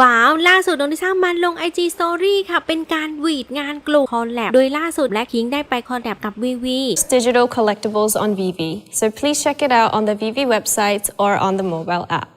ว้าว ล่าสุดน้องลิซ่ามันลง IG Story ค่ะ เป็นการวีดงานกลุ่มคอลแลบโดยล่าสุดแบล็คพิงได้ไปคอลแลบกับ VV digital collectibles on VV So please check it out on the VV website or on the mobile app.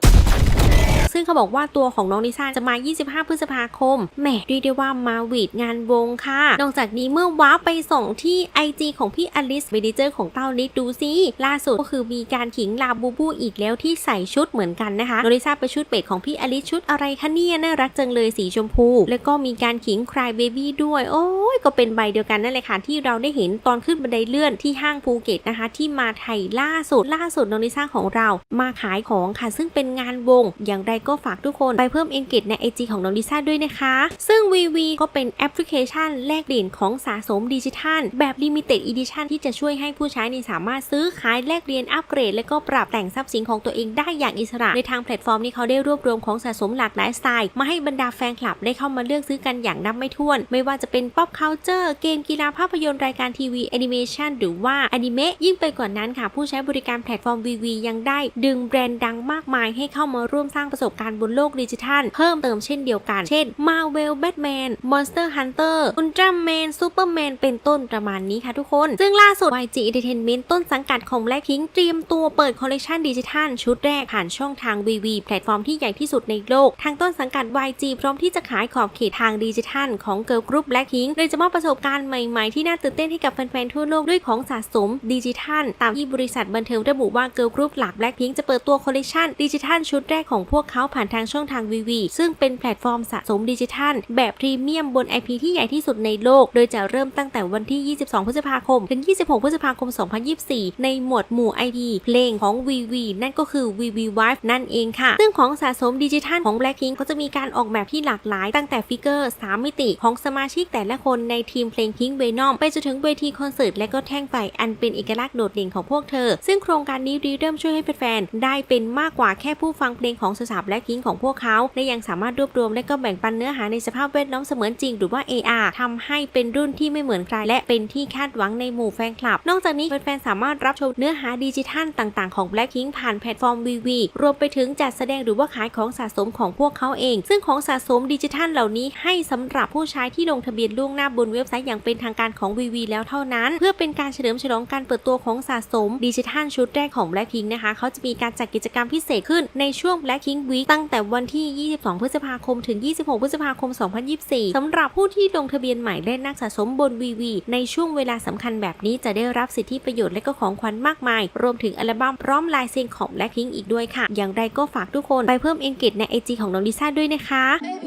ซึ่งเขาบอกว่าตัวของน้องลิซ่าจะมา 25 พฤษภาคม แหมเรียกได้ว่ามาหวีดงานวงค่ะ นอกจากนี้เมื่อว้าไปส่งที่ IG ของพี่อลิสเมเนเจอร์ของเต้าลิสดูซิล่าสุดก็คือมีการขิงลาบูบูอีกแล้วที่ใส่ชุดเหมือนกันนะคะน้องลิซ่าไปชุดเป็ดของพี่อลิสชุดอะไรคะเนี่ยน่ารักจังเลยสีชมพู แล้วก็มีการขิงคลายเบบี้ด้วยโอ้ ยก็เป็นใบเดียวกันนั่นแหละค่ะที่เราได้เห็นตอนขึ้นบันไดเลื่อนที่ห้างภูเก็ตนะคะ ที่มาไทยล่าสุดล่าสุดน้องลิซ่าของเรา มาขายของค่ะ ซึ่งเป็นงานวง อย่างไรก็ฝากทุกคนไปเพิ่ม engage ใน IG ของน้องลิซ่าด้วยนะคะ ซึ่ง VV ก็เป็นแอปพลิเคชันแลกเหรียญของสะสมดิจิทัล แบบ Limited Edition ที่จะช่วยให้ผู้ใช้นี่สามารถซื้อขายแลกเหรียญอัปเกรด และก็ปรับแต่งทรัพย์สินของตัวเองได้อย่างอิสระ ในทางแพลตฟอร์มนี้เขาได้รวบรวมของสะสมหลากหลายสไตล์มาให้บรรดาแฟนคลับได้เข้ามาเลือกซื้อกันอย่างนับไม่ถ้วน ไม่ว่าจะเป็น pop culture เกมกีฬาภาพยนตร์รายการทีวีแอนิเมชันหรือว่าอนิเมะยิ่งไปกว่านั้นค่ะ ผู้ใช้บริการแพลตฟอร์ม VV ยังได้ดึงแบรนด์ดังมากมายให้เข้ามาร่วมสร้างประสบการณ์บนโลกดิจิทัล เพิ่มเติมเช่นเดียวกัน เช่น Marvel Batman Monster Hunter Ultraman Superman เป็นต้นประมาณนี้ค่ะทุกคน ซึ่งล่าสุด YG Entertainment ต้นสังกัดของ Blackpink เตรียมตัวเปิดคอลเลคชันดิจิทัล ชุดแรกผ่านช่องทาง VV แพลตฟอร์มที่ใหญ่ที่สุดในโลก ทางต้นสังกัด YG พร้อมที่จะขายขอบเขตทางดิจิทัลของ Girl Group Blackpink โดยจะมอบประสบการณ์ใหม่ๆ ที่น่าตื่นเต้นให้กับแฟนๆทั่วโลกด้วยของสะสมดิจิทัล ตามที่บริษัทบันเทิงระบุว่า Girl Group หลัก Blackpink จะเปิดตัวคอลเลคชันดิจิทัลชุดแรกของพวกเขาผ่านทางช่องทาง VV ซึ่งเป็นแพลตฟอร์มสะสมดิจิทัล แบบพรีเมียมบน IP ที่ใหญ่ที่สุดในโลก โดยจะเริ่มตั้งแต่วันที่ 22 พฤษภาคม ถึง 26 พฤษภาคม 2024 ในหมวดหมู่ ID เพลงของ VV นั่นก็คือ VV Vibe นั่นเองค่ะ ซึ่งของสะสมดิจิทัลของ Blackpink ก็จะมีการออกแบบที่หลากหลาย ตั้งแต่ฟิกเกอร์ 3 มิติของสมาชิกแต่ละคนในทีมเพลง Pink Venom ไปจนถึงเวทีคอนเสิร์ตและก็แท่งไฟอันเป็นเอกลักษณ์โดดเด่นของพวกเธอ ซึ่งโครงการนี้รีเริ่มช่วยให้แฟนๆได้เป็นมากกว่าแค่ผู้ฟังเพลงของสาวๆ Blackpink ของพวกเขาและยังสามารถรวบรวมและก็แบ่งปันเนื้อหาในสภาพแวดล้อมเสมือนจริง หรือว่า AR ทำให้เป็นรุ่นที่ไม่เหมือนใคร และเป็นที่คาดหวังในหมู่แฟนคลับ นอกจากนี้แฟนๆสามารถรับชมเนื้อหาดิจิทัลต่างๆของ Blackpink ผ่านแพลตฟอร์ม VV รวมไปถึงจัดแสดงหรือว่าขายของสะสมของพวกเขาเอง ซึ่งของสะสมดิจิทัลเหล่านี้ให้สำหรับผู้ใช้ที่ลงทะเบียนล่วงหน้าบนเว็บไซต์อย่างเป็นทางการของ VV แล้วเท่านั้น เพื่อเป็นการเฉลิมฉลองการเปิดตัวของสะสมดิจิทัลชุดแรกของ Blackpink นะคะ เขาจะมีการจัดกิจกรรมพิเศษขึ้นในช่วง Blackpink Week ตั้งแต่วันที่ 22 พฤษภาคม ถึง 26 พฤษภาคม 2024สำหรับผู้ที่ลงทะเบียนใหม่และนักสะสมบน VV ในช่วงเวลาสำคัญแบบนี้จะได้รับสิทธิประโยชน์และก็ของขวัญมากมาย รวมถึงอัลบั้มพร้อมลายเซ็นของ Blackpink อีกด้วยค่ะ อย่างไรก็ฝากทุกคนไปเพิ่ม engage ใน IG ของน้องลิซ่าด้วยนะคะ Baby,